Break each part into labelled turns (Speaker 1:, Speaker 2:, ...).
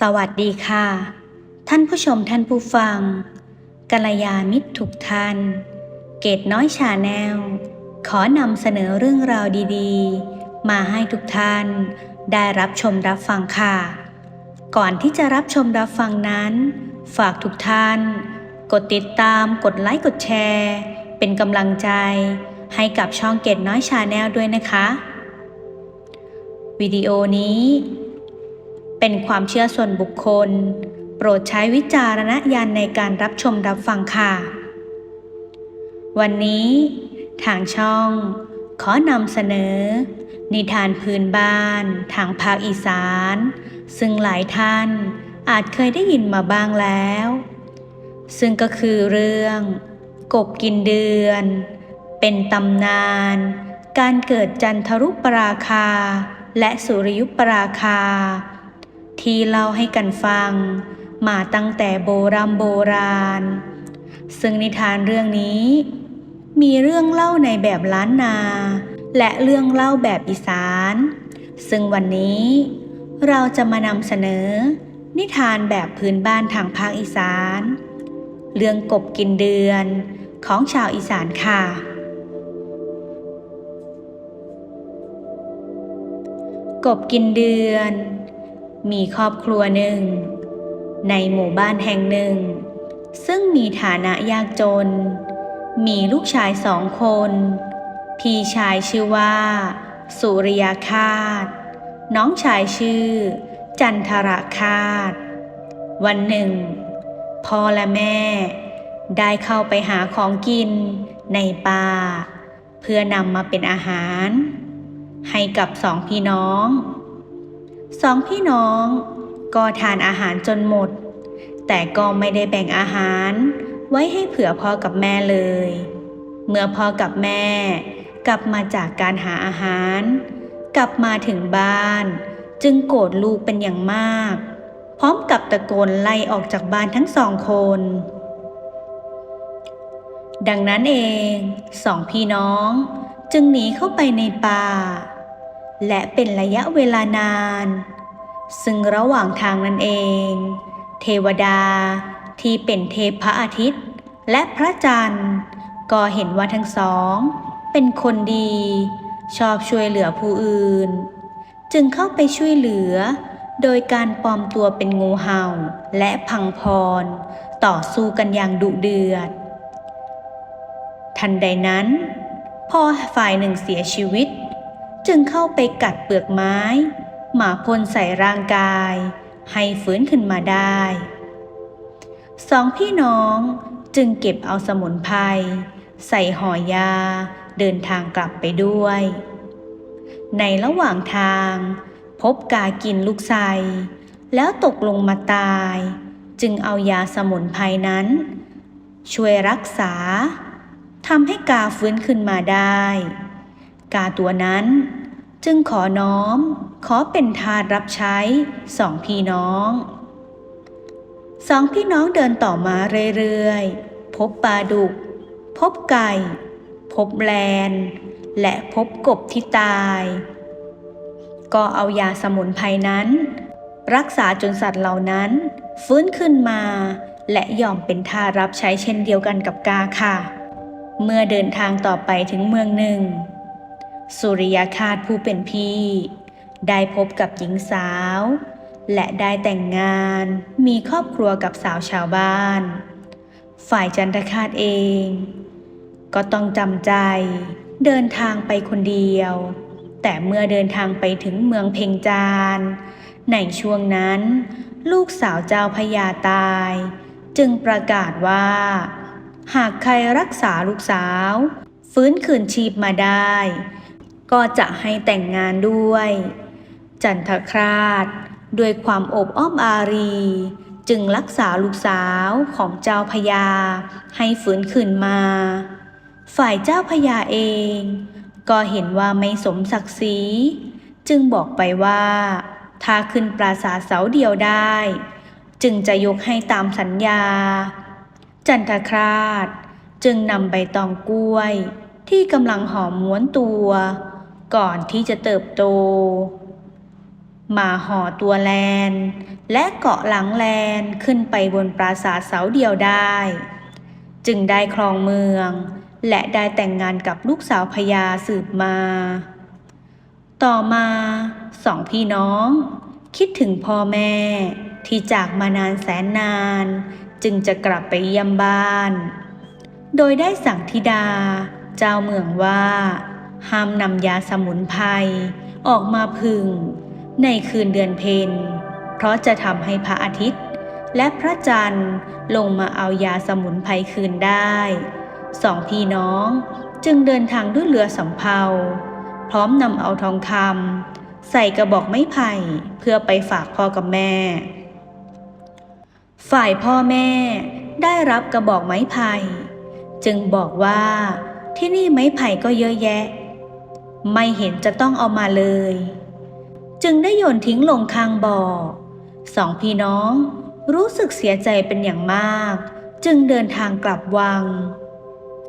Speaker 1: สวัสดีค่ะ ท่านผู้ชมท่านผู้ฟังกัลยาณมิตรทุกท่าน เกตน้อยชาแนล ขอนำเสนอเรื่องราวดีๆ มาให้ทุกท่าน ได้รับชมรับฟังค่ะ ก่อนที่จะรับชมรับฟังนั้น ฝากทุกท่าน กดติดตามกดไลค์กดแชร์ เป็นกำลังใจ ให้กับช่องเกตน้อยชาแนลด้วยนะคะ วิดีโอนี้ เป็นความเชื่อส่วนบุคคล โปรดใช้วิจารณญาณในการรับชมรับฟังค่ะ วันนี้ทางช่อง ขอนำเสนอ นิทานพื้นบ้านทางภาคอีสาน ซึ่งหลายท่านอาจเคยได้ยินมาบ้างแล้ว ซึ่งก็คือเรื่อง กบกินเดือน เป็นตำนาน การเกิดจันทรุปราคา และสุริยุปราคา ที่เล่าให้กันฟัง มาตั้งแต่โบรำโบราณ ซึ่งนิทานเรื่องนี้ มีเรื่องเล่าในแบบล้านนา และเรื่องเล่าแบบอีสาน ซึ่งวันนี้เราจะมานำเสนอ นิทานแบบพื้นบ้านทางภาคอีสาน เรื่องกบกินเดือนของชาวอีสานค่ะ กบกินเดือน มีครอบครัวหนึ่ง ในหมู่บ้านแห่งหนึ่ง ซึ่งมีฐานะยากจน มีลูกชายสองคน พี่ชายชื่อว่า สุริยคาต น้องชายชื่อ จันทรคาต วันหนึ่ง พ่อและแม่ ได้เข้าไปหาของกินในป่า เพื่อนำมาเป็นอาหาร ให้กับสองพี่น้อง สองพี่น้อง ก็ทานอาหารจนหมด แต่ก็ไม่ได้แบ่งอาหาร ไว้ให้เผื่อพ่อกับแม่เลย เมื่อพ่อกับแม่ กลับมาจากการหาอาหาร กลับมาถึงบ้าน จึงโกรธลูกเป็นอย่างมาก พร้อมกับตะโกนไล่ออกจากบ้านทั้งสองคนดังนั้นเองสองพี่น้องจึงหนีเข้าไปในป่า และเป็นระยะเวลานาน ซึ่งระหว่างทางนั้นเอง เทวดาที่เป็นเทพพระอาทิตย์ และพระจันทร์ ก็เห็นว่าทั้งสอง เป็นคนดี ชอบช่วยเหลือผู้อื่น จึงเข้าไปช่วยเหลือ โดยการปลอมตัวเป็นงูเห่าและพังพร ต่อสู้กันอย่างดุเดือด ทันใดนั้น พอฝ่ายหนึ่งเสียชีวิต จึงเข้าไปกัดเปลือกไม้ หมาพ่นใส่ร่างกาย ให้ฟื้นขึ้นมาได้ สองพี่น้องจึงเก็บเอาสมุนไพรใส่ห่อยาเดินทางกลับไปด้วย ในระหว่างทาง พบกากินลูกไทรแล้วตกลงมาตาย จึงเอายาสมุนไพรนั้น ช่วยรักษาทำให้กาฟื้นขึ้นมาได้ กาตัวนั้น จึงขอน้อม ขอเป็นทาสรับใช้สองพี่น้อง สองพี่น้องเดินต่อมาเรื่อยๆ พบปลาดุก พบไก่ พบแลน และพบกบที่ตาย ก็เอายาสมุนไพรนั้น รักษาจนสัตว์เหล่านั้น ฟื้นขึ้นมา และยอมเป็นทารับใช้เช่นเดียวกันกับกาค่ะ เมื่อเดินทางต่อไปถึงเมืองหนึ่ง สุริยคาตผู้เป็นพี่ ได้พบกับหญิงสาว และได้แต่งงานมีครอบครัวกับสาวชาวบ้าน ฝ่ายจันทคาตเอง ก็ต้องจำใจเดินทางไปคนเดียว แต่เมื่อเดินทางไปถึงเมืองเพ่งจานในช่วงนั้น ลูกสาวเจ้าพญาตาย จึงประกาศว่า หากใครรักษาลูกสาว ฟื้นคืนชีพมาได้ ก็จะให้แต่งงานด้วย จันทคราชด้วยความอบอ้อมอารี จึงรักษาลูกสาวของเจ้าพญาให้ฟื้นคืนมา ฝ่ายเจ้าพญาเอง ก็เห็นว่าไม่สมศักดิ์ศรีจึงบอกไปว่า ถ้าขึ้นปราสาทเสาเดียวได้ จึงจะยกให้ตามสัญญา จันทคราชจึงนำใบตองกล้วยที่กำลังหอมม้วนตัว ก่อนที่จะเติบโตมาห่อตัวแลน และเกาะหลังแลนขึ้นไปบนปราสาทเสาเดียวได้ จึงได้ครองเมือง และได้แต่งงานกับลูกสาวพญาสืบมา ต่อมาสองพี่น้อง คิดถึงพ่อแม่ที่จากมานานแสนนาน จึงจะกลับไปเยี่ยมบ้าน โดยได้สั่งธิดา เจ้าเมืองว่า ห้ามนำยาสมุนไพรออกมาพึ่ง ในคืนเดือนเพ็ญเพราะจะทำให้พระอาทิตย์ และพระจันทร์ลงมาเอายาสมุนไพรคืนได้สองพี่น้องจึงเดินทางด้วยเรือสำเภา พร้อมนำเอาทองคำใส่กระบอกไม้ไผ่เพื่อไปฝากพ่อกับแม่ ฝ่ายพ่อแม่ได้รับกระบอกไม้ไผ่จึงบอกว่าที่นี่ไม้ไผ่ก็เยอะแยะ ไม่เห็นจะต้องเอามาเลย จึงได้โยนทิ้งลงข้างบ่อสองพี่น้องรู้สึกเสียใจเป็นอย่างมาก จึงเดินทางกลับวัง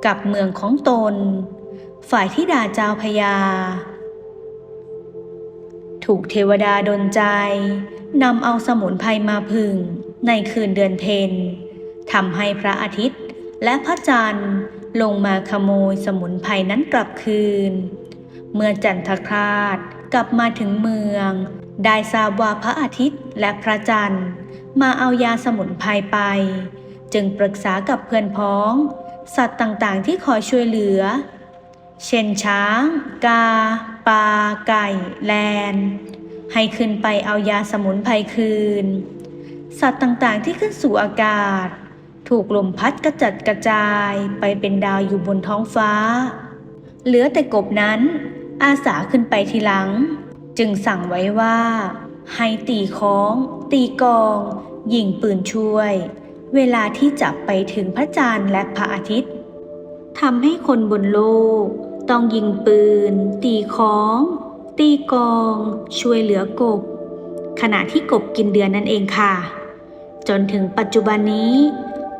Speaker 1: กลับเมืองของตน ฝ่ายที่ดาเจ้าพญา ถูกเทวดาดลใจนำเอาสมุนไพรมาพึ่งในคืนเดือนเพ็ญทำให้พระอาทิตย์และพระจันทร์ลงมาขโมยสมุนไพรนั้นกลับคืน เมื่อจันทคราชกลับมาถึงเมือง ได้ทราบว่าพระอาทิตย์และพระจันทร์ มาเอายาสมุนไพรไป จึงปรึกษากับเพื่อนพ้อง สัตว์ต่างๆที่คอยช่วยเหลือ เช่นช้าง กา ปลา ไก่ แลน ให้ขึ้นไปเอายาสมุนไพรคืน สัตว์ต่างๆที่ขึ้นสู่อากาศ ถูกลมพัดกระจัดกระจายไปเป็นดาวอยู่บนท้องฟ้า เหลือแต่กบนั้น อาสาขึ้นไปทีหลัง จึงสั่งไว้ว่า ให้ตีค้อง ตีกอง ยิงปืนช่วย เวลาที่จับไปถึงพระจันทร์และพระอาทิตย์ทำให้คนบนโลก ต้องยิงปืน ตีค้อง ตีกอง ช่วยเหลือกบ ขณะที่กบกินเดือนนั่นเองค่ะ จนถึงปัจจุบันนี้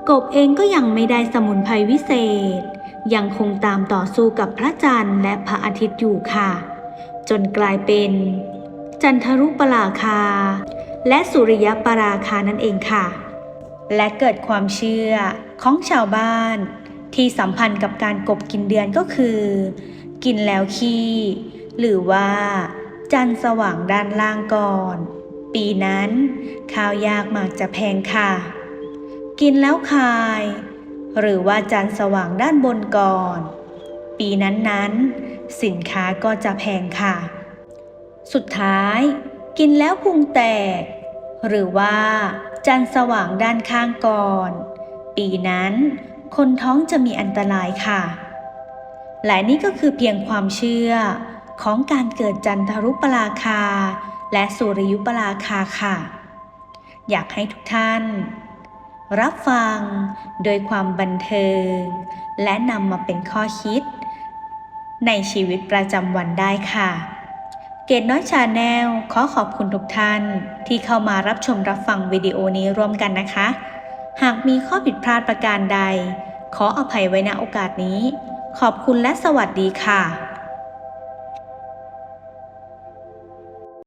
Speaker 1: กบเองก็ยังไม่ได้สมุนไพรวิเศษ ยังคงตามต่อสู้กับพระจันทร์และพระอาทิตย์อยู่ค่ะ จนกลายเป็น จันทรุปราคา และสุริยปราคานั่นเองค่ะ และเกิดความเชื่อของชาวบ้าน ที่สัมพันธ์กับการกบกินเดือนก็คือ กินแล้วขี้หรือว่า จันทร์สว่างด้านล่างก่อน ปีนั้น ข้าวยากมากจะแพงค่ะ กินแล้วคาย หรือว่าจันทร์สว่างด้านบนก่อน ปีนั้นๆ สินค้าก็จะแพงค่ะ สุดท้าย กินแล้วพุงแตก หรือว่าจันทร์สว่างด้านข้างก่อน ปีนั้น คนท้องจะมีอันตรายค่ะและนี่ก็คือเพียงความเชื่อของการเกิดจันทรุปราคา และสุริยุปราคาค่ะ อยากให้ทุกท่าน รับฟังโดยความบันเทิง และนำมาเป็นข้อคิด ในชีวิตประจำวันได้ค่ะ เกตน้อยชาแนลขอขอบคุณทุกท่านที่เข้ามารับชมรับฟังวิดีโอนี้ร่วมกันนะคะ หากมีข้อผิดพลาดประการใด ขออภัยไว้ณโอกาสนี้ ขอบคุณและสวัสดีค่ะ